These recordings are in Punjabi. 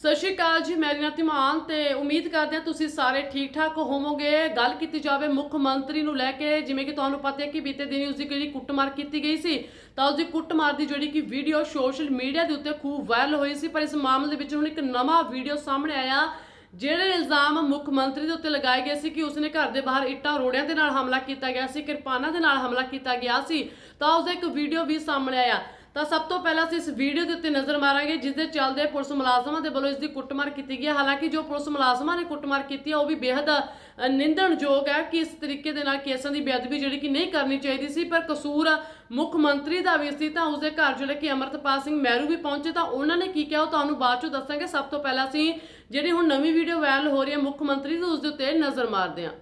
ਸਤਿ ਸ਼੍ਰੀ ਅਕਾਲ ਜੀ, ਮੈਂ ਰੀਨਾ ਤਿਮਾਨ ਤੇ ਉਮੀਦ ਕਰਦੇ ਹਾਂ ਤੁਸੀਂ ਸਾਰੇ ਠੀਕ ਠਾਕ ਹੋਵੋਗੇ। ਗੱਲ ਕੀਤੀ ਜਾਵੇ ਮੁੱਖ ਮੰਤਰੀ ਨੂੰ ਲੈ ਕੇ, ਜਿਵੇਂ ਕਿ ਤੁਹਾਨੂੰ ਪਤਾ ਹੈ ਕਿ ਬੀਤੇ ਦਿਨੀ ਉਸ ਦੀ ਜਿਹੜੀ ਕੁੱਟਮਾਰ ਕੀਤੀ ਗਈ ਸੀ, ਤਾਂ ਉਸ ਦੀ ਕੁੱਟਮਾਰ ਦੀ ਜਿਹੜੀ ਕਿ ਵੀਡੀਓ ਸੋਸ਼ਲ ਮੀਡੀਆ ਦੇ ਉੱਤੇ ਖੂਬ ਵਾਇਰਲ ਹੋਈ ਸੀ, ਪਰ ਇਸ ਮਾਮਲੇ ਦੇ ਵਿੱਚ ਹੁਣ ਇੱਕ ਨਵਾਂ ਵੀਡੀਓ ਸਾਹਮਣੇ ਆਇਆ, ਜਿਹੜੇ ਇਲਜ਼ਾਮ ਮੁੱਖ ਮੰਤਰੀ ਦੇ ਉੱਤੇ ਲਗਾਏ ਗਏ ਸੀ ਕਿ ਉਸਨੇ ਘਰ ਦੇ ਬਾਹਰ ਇੱਟਾਂ ਰੋੜਿਆਂ ਦੇ ਨਾਲ ਹਮਲਾ ਕੀਤਾ ਗਿਆ ਸੀ, ਕਿਰਪਾਨਾਂ ਦੇ ਨਾਲ ਹਮਲਾ ਕੀਤਾ ਗਿਆ ਸੀ, ਤਾਂ ਉਸਦਾ ਇੱਕ ਵੀਡੀਓ ਵੀ ਸਾਹਮਣੇ ਆਇਆ। ਤਾਂ ਸਭ ਤੋਂ ਪਹਿਲਾਂ ਅਸੀਂ ਇਸ ਵੀਡੀਓ ਦੇ ਉੱਤੇ ਨਜ਼ਰ ਮਾਰਾਂਗੇ, ਜਿਸ ਦੇ ਚੱਲਦੇ ਪੁਲਿਸ ਮੁਲਾਜ਼ਮਾਂ ਦੇ ਵੱਲੋਂ ਇਸ ਦੀ ਕੁੱਟਮਾਰ ਕੀਤੀ ਗਈ ਹੈ। ਹਾਲਾਂਕਿ ਜੋ ਪੁਲਿਸ ਮੁਲਾਜ਼ਮਾਂ ਨੇ ਕੁੱਟਮਾਰ ਕੀਤੀ ਹੈ, ਉਹ ਵੀ ਬੇहद ਨਿੰਦਣਯੋਗ ਹੈ ਕਿ ਇਸ ਤਰੀਕੇ ਦੇ ਨਾਲ ਕੇਸਾਂ ਦੀ ਬੇਅਦਬੀ ਜਿਹੜੀ ਕਿ ਨਹੀਂ ਕਰਨੀ ਚਾਹੀਦੀ ਸੀ, ਪਰ ਕਸੂਰ ਮੁੱਖ ਮੰਤਰੀ ਦਾ ਵੀ ਸੀ। ਤਾਂ ਉਸਦੇ ਘਰ ਜਿਹੜੇ ਕਿ ਅਮਰਤਪਾਲ ਸਿੰਘ ਮਹਿਰੂ ਵੀ ਪਹੁੰਚੇ, ਤਾਂ ਉਹਨਾਂ ਨੇ ਕੀ ਕਿਹਾ? ਉਹ ਤੁਹਾਨੂੰ ਬਾਅਦ ਚੋਂ ਦੱਸਾਂਗੇ। ਸਭ ਤੋਂ ਪਹਿਲਾਂ ਅਸੀਂ ਜਿਹੜੀ ਹੁਣ ਨਵੀਂ ਵੀਡੀਓ ਵਾਇਰਲ ਹੋ ਰਹੀ ਹੈ, ਮੁੱਖ ਮੰਤਰੀ ਦੀ ਉਸ ਦੇ ਉੱਤੇ ਨਜ਼ਰ ਮਾਰਦੇ ਹਾਂ।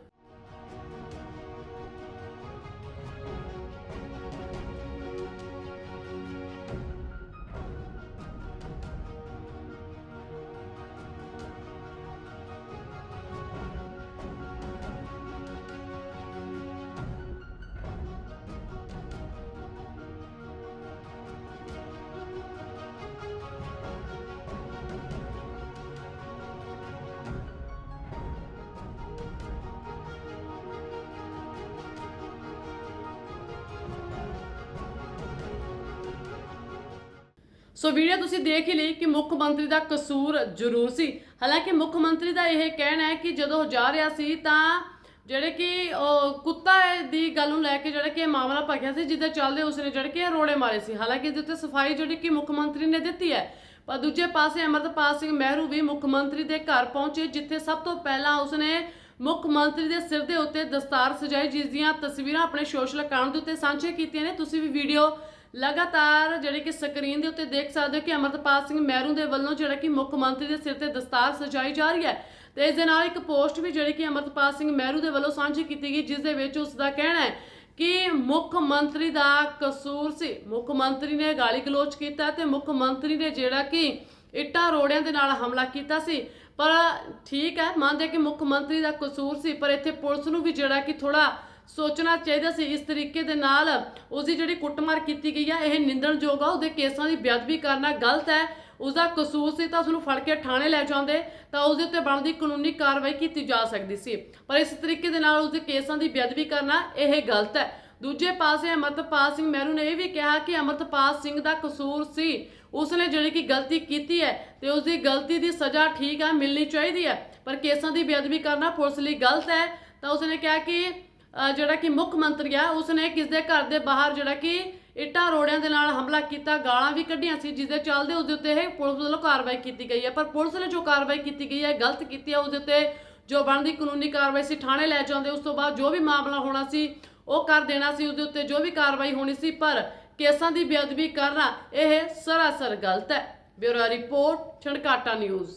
ਸੋ ਵੀਡੀਓ ਤੁਸੀਂ ਦੇਖ ਹੀ ਲਈ ਕਿ ਮੁੱਖ ਮੰਤਰੀ ਦਾ ਕਸੂਰ ਜ਼ਰੂਰ ਸੀ। ਹਾਲਾਂਕਿ ਮੁੱਖ ਮੰਤਰੀ ਦਾ ਇਹ ਕਹਿਣਾ ਹੈ ਕਿ ਜਦੋਂ ਉਹ ਜਾ ਰਿਹਾ ਸੀ ਤਾਂ ਜਿਹੜੇ ਕਿ ਉਹ ਕੁੱਤਾ ਦੀ ਗੱਲ ਨੂੰ ਲੈ ਕੇ ਜਿਹੜਾ ਕਿ ਇਹ ਮਾਮਲਾ ਭਖਿਆ ਸੀ ਜਿਹਦੇ ਚੱਲਦੇ ਉਸਨੇ ਜਿਹੜੇ ਕਿ ਰੋੜੇ ਮਾਰੇ ਸੀ। ਹਾਲਾਂਕਿ ਇਹਦੇ ਉੱਤੇ ਸਫ਼ਾਈ ਜਿਹੜੀ ਕਿ ਮੁੱਖ ਮੰਤਰੀ ਨੇ ਦਿੱਤੀ ਹੈ। ਪਰ ਦੂਜੇ ਪਾਸੇ ਅਮਰਤਪਾਲ ਸਿੰਘ ਮਹਿਰੂ ਵੀ ਮੁੱਖ ਮੰਤਰੀ ਦੇ ਘਰ ਪਹੁੰਚੇ, ਜਿੱਥੇ ਸਭ ਤੋਂ ਪਹਿਲਾਂ ਉਸਨੇ ਮੁੱਖ ਮੰਤਰੀ ਦੇ ਸਿਰ ਦੇ ਉੱਤੇ ਦਸਤਾਰ ਸਜਾਈ, ਜਿਸ ਦੀਆਂ ਤਸਵੀਰਾਂ ਆਪਣੇ ਸੋਸ਼ਲ ਅਕਾਊਂਟ ਦੇ ਉੱਤੇ ਸਾਂਝੇ ਕੀਤੀਆਂ ਨੇ। ਤੁਸੀਂ ਵੀ ਵੀਡੀਓ ਲਗਾਤਾਰ ਜਿਹੜੇ ਕਿ ਸਕਰੀਨ ਦੇ ਉੱਤੇ ਦੇਖ ਸਕਦੇ ਹੋ ਕਿ ਅਮਰਤਪਾਲ ਸਿੰਘ ਮਹਿਰੂ ਦੇ ਵੱਲੋਂ ਜਿਹੜਾ ਕਿ ਮੁੱਖ ਮੰਤਰੀ ਦੇ ਸਿਰ ਤੇ ਦਸਤਾਰ ਸਜਾਈ ਜਾ ਰਹੀ ਹੈ ਤੇ ਇਸ ਦੇ ਨਾਲ ਇੱਕ ਪੋਸਟ ਵੀ ਜਿਹੜੀ ਕਿ ਅਮਰਤਪਾਲ ਸਿੰਘ ਮਹਿਰੂ ਦੇ ਵੱਲੋਂ ਸਾਂਝੀ ਕੀਤੀ ਗਈ, ਜਿਸ ਦੇ ਵਿੱਚ ਉਸ ਦਾ ਕਹਿਣਾ ਹੈ ਕਿ ਮੁੱਖ ਮੰਤਰੀ ਦਾ ਕਸੂਰ ਸੀ। ਮੁੱਖ ਮੰਤਰੀ ਨੇ ਗਾਲੀ ਗਲੋਚ ਕੀਤਾ ਤੇ ਮੁੱਖ ਮੰਤਰੀ ਨੇ ਜਿਹੜਾ ਕਿ ਇੱਟਾਂ ਰੋੜਿਆਂ ਦੇ ਨਾਲ ਹਮਲਾ ਕੀਤਾ ਸੀ। ਪਰ ਠੀਕ ਹੈ, ਮੰਨਦੇ ਕਿ ਮੁੱਖ ਮੰਤਰੀ ਦਾ ਕਸੂਰ ਸੀ, ਪਰ ਇੱਥੇ ਪੁਲਿਸ ਨੂੰ ਵੀ ਜਿਹੜਾ ਕਿ ਥੋੜਾ ਸੋਚਣਾ ਚਾਹੀਦਾ ਸੀ ਇਸ ਤਰੀਕੇ ਦੇ ਨਾਲ ਉਸ ਦੀ ਜਿਹੜੀ ਕੁੱਟਮਾਰ ਕੀਤੀ ਗਈ ਹੈ ਇਹ ਨਿੰਦਣਯੋਗ ਆ, ਉਹਦੇ ਕੇਸਾਂ ਦੀ ਬੇਅਦਬੀ ਕਰਨਾ ਗਲਤ ਹੈ। ਉਸ ਦਾ ਕਸੂਰ ਸੀ ਤਾਂ ਉਸ ਨੂੰ ਫੜ ਕੇ ਥਾਣੇ ਲੈ ਜਾਂਦੇ, ਤਾਂ ਉਸ ਦੇ ਉੱਤੇ ਬਣਦੀ ਕਾਨੂੰਨੀ ਕਾਰਵਾਈ ਕੀਤੀ ਜਾ ਸਕਦੀ ਸੀ। ਪਰ ਇਸ ਤਰੀਕੇ ਦੇ ਨਾਲ ਉਸ ਦੇ ਕੇਸਾਂ ਦੀ ਬੇਅਦਬੀ ਕਰਨਾ ਇਹ ਗਲਤ ਹੈ। ਦੂਜੇ ਪਾਸੇ ਅਮਰਤਪਾਲ ਸਿੰਘ ਮਹਿਰੂ ਨੇ ਇਹ ਵੀ ਕਿਹਾ ਕਿ ਅਮਰਤਪਾਲ ਸਿੰਘ ਦਾ ਕਸੂਰ ਸੀ, ਉਸਨੇ ਜਿਹੜੀ ਕਿ ਗਲਤੀ ਕੀਤੀ ਹੈ ਤੇ ਉਸ ਦੀ ਗਲਤੀ ਦੀ ਸਜ਼ਾ ਠੀਕ ਹੈ ਮਿਲਣੀ ਚਾਹੀਦੀ ਹੈ। ਪਰ ਕੇਸਾਂ ਦੀ ਬੇਅਦਬੀ ਕਰਨਾ ਪੁਲਿਸ ਲਈ ਗਲਤ ਹੈ। ਤਾਂ ਉਸਨੇ ਕਿਹਾ ਕਿ ਜਿਹੜਾ ਕਿ ਮੁੱਖ ਮੰਤਰੀ ਆ, ਉਸਨੇ ਕਿਸ ਦੇ ਘਰ ਦੇ ਬਾਹਰ ਜਿਹੜਾ ਕਿ ਇੱਟਾਂ ਰੋੜਿਆਂ ਦੇ ਨਾਲ ਹਮਲਾ ਕੀਤਾ, ਗਾਲਾਂ ਵੀ ਕੱਢੀਆਂ ਸੀ ਜਿਸ ਦੇ ਚੱਲਦੇ ਉਸ ਦੇ ਉੱਤੇ ਇਹ ਪੁਲਿਸ ਵੱਲੋਂ ਕਾਰਵਾਈ ਕੀਤੀ ਗਈ ਹੈ। ਪਰ ਪੁਲਿਸ ਨੇ ਜੋ ਕਾਰਵਾਈ ਕੀਤੀ ਗਈ ਹੈ ਗਲਤ ਕੀਤੀ ਹੈ, ਉਸ ਦੇ ਉੱਤੇ ਜੋ ਬਣਦੀ ਕਾਨੂੰਨੀ ਕਾਰਵਾਈ ਸੀ, ਥਾਣੇ ਲੈ ਜਾਂਦੇ, ਉਸ ਤੋਂ ਬਾਅਦ ਜੋ ਵੀ ਮਾਮਲਾ ਹੋਣਾ ਸੀ, ਉਹ ਕਰ ਦੇਣਾ ਸੀ, ਉਸ ਦੇ ਉੱਤੇ ਜੋ ਵੀ ਕਾਰਵਾਈ ਹੋਣੀ ਸੀ, ਪਰ ਕੇਸਾਂ ਦੀ ਬੇਅਦਬੀ ਕਰਨਾ ਇਹ ਸਰਾਸਰ ਗਲਤ ਹੈ। Bureau report, Chhankata news.